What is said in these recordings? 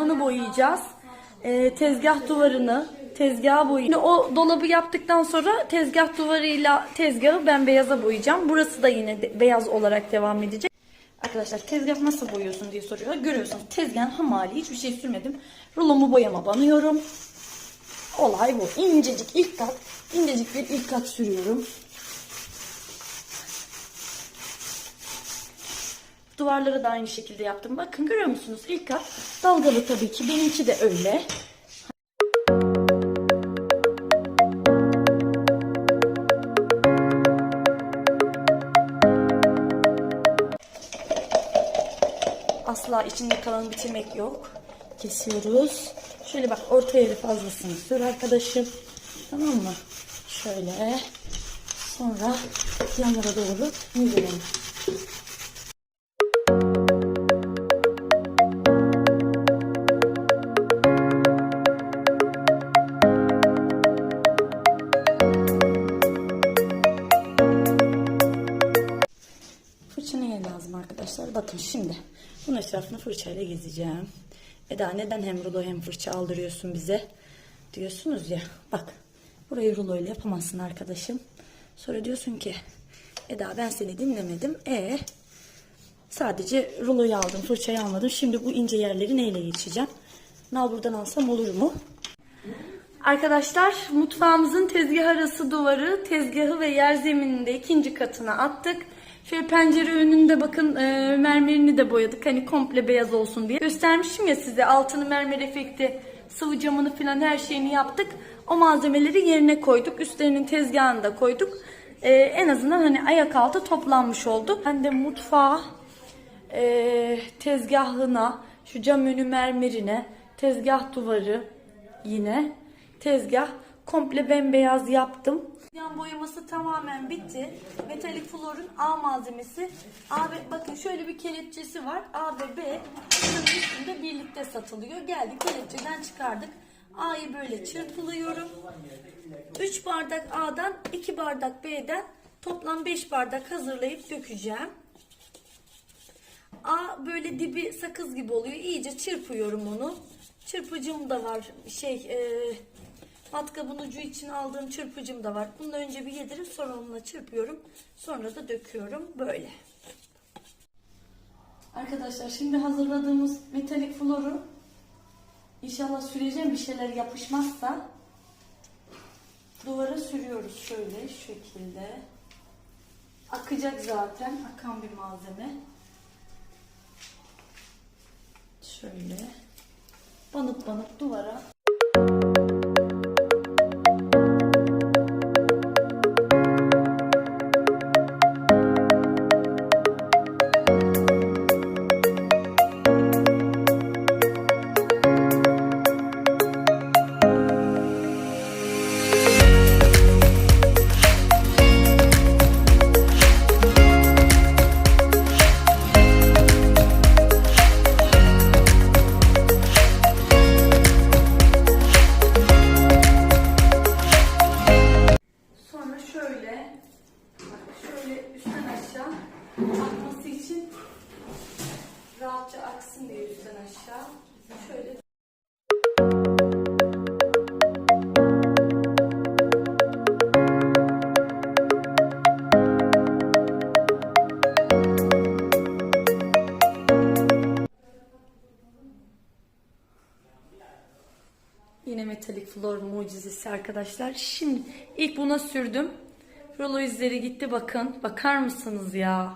Bunu boyayacağız. Ee, tezgah duvarını, tezgah boyayacağız. O dolabı yaptıktan sonra tezgah duvarıyla tezgahı ben beyaza boyayacağım. Burası da yine de- beyaz olarak devam edecek. Arkadaşlar tezgah nasıl boyuyorsun diye soruyorlar. Görüyorsunuz tezgahın hamali hiçbir şey sürmedim. Rulomu boyama banıyorum. Olay bu. İncecik ilk kat, incecik bir ilk kat sürüyorum. Duvarları da aynı şekilde yaptım. Bakın görüyor musunuz? İlk kat dalgalı tabii ki. Benimki de öyle. Asla içinde kalanı bitirmek yok. Kesiyoruz. Şöyle bak orta yeri fazlasını sür arkadaşım. Tamam mı? Şöyle. Sonra yanlara doğru yüzelim. Lazım arkadaşlar? Bakın şimdi bunun etrafını fırçayla gezeceğim. Eda neden hem rulo hem fırça aldırıyorsun bize? Diyorsunuz ya. Bak burayı rulo ile yapamazsın arkadaşım. Sonra diyorsun ki Eda ben seni dinlemedim. E sadece ruloyu aldım fırçayı almadım. Şimdi bu ince yerleri neyle geçeceğim? Nal buradan alsam olur mu? Arkadaşlar mutfağımızın tezgah arası duvarı, tezgahı ve yer zemininde ikinci katına attık. Şöyle pencere önünde bakın e, mermerini de boyadık. Hani komple beyaz olsun diye. Göstermiştim ya size altını mermer efekti, sıvı camını falan her şeyini yaptık. O malzemeleri yerine koyduk. Üstlerinin tezgahını da koyduk. E, en azından hani ayak altı toplanmış oldu. Ben de mutfağa e, tezgahına, şu cam önü mermerine, tezgah duvarı yine tezgah komple bembeyaz yaptım. Yan boyaması tamamen bitti. Metalik florun A malzemesi. A ve bakın şöyle bir kelepçesi var. A ve B bunun üstünde birlikte satılıyor. Geldik kelepçeden çıkardık. A'yı böyle çırpılıyorum. 3 bardak A'dan 2 bardak B'den toplam 5 bardak hazırlayıp dökeceğim. A böyle dibi sakız gibi oluyor. İyice çırpıyorum onu. Çırpıcım da var. Şey e, matkabın ucu için aldığım çırpıcım da var. Bunu önce bir yedirip sonra onunla çırpıyorum. Sonra da döküyorum. Böyle. Arkadaşlar şimdi hazırladığımız metalik floru inşallah süreceğim bir şeyler yapışmazsa duvara sürüyoruz şöyle şu şekilde. Akacak zaten. Akan bir malzeme. Şöyle banıp banıp duvara Yine metalik flor mucizesi arkadaşlar. Şimdi ilk buna sürdüm. Rulo izleri gitti bakın. Bakar mısınız ya?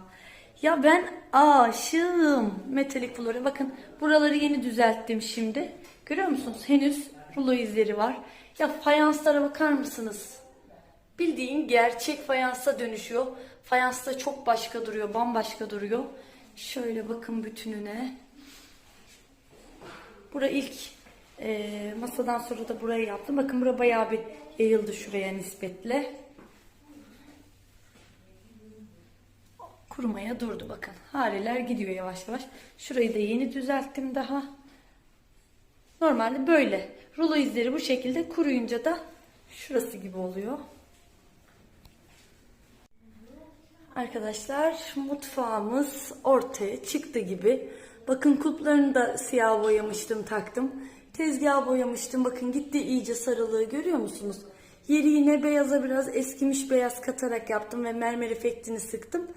Ya ben aşığım metalik flora. Bakın buraları yeni düzelttim şimdi. Görüyor musunuz? Henüz rulo izleri var. Ya fayanslara bakar mısınız? Bildiğin gerçek fayansa dönüşüyor. Fayansta çok başka duruyor, bambaşka duruyor. Şöyle bakın bütününe. Bura ilk e, masadan sonra da burayı yaptım. Bakın bura bayağı bir yayıldı şuraya nispetle. Kurumaya durdu bakın. Hareler gidiyor yavaş yavaş. Şurayı da yeni düzelttim daha. Normalde böyle. Rulo izleri bu şekilde kuruyunca da şurası gibi oluyor. Arkadaşlar mutfağımız ortaya çıktı gibi. Bakın kulplarını da siyah boyamıştım taktım. Tezgahı boyamıştım. Bakın gitti iyice sarılığı görüyor musunuz? Yeri yine beyaza biraz eskimiş beyaz katarak yaptım ve mermer efektini sıktım.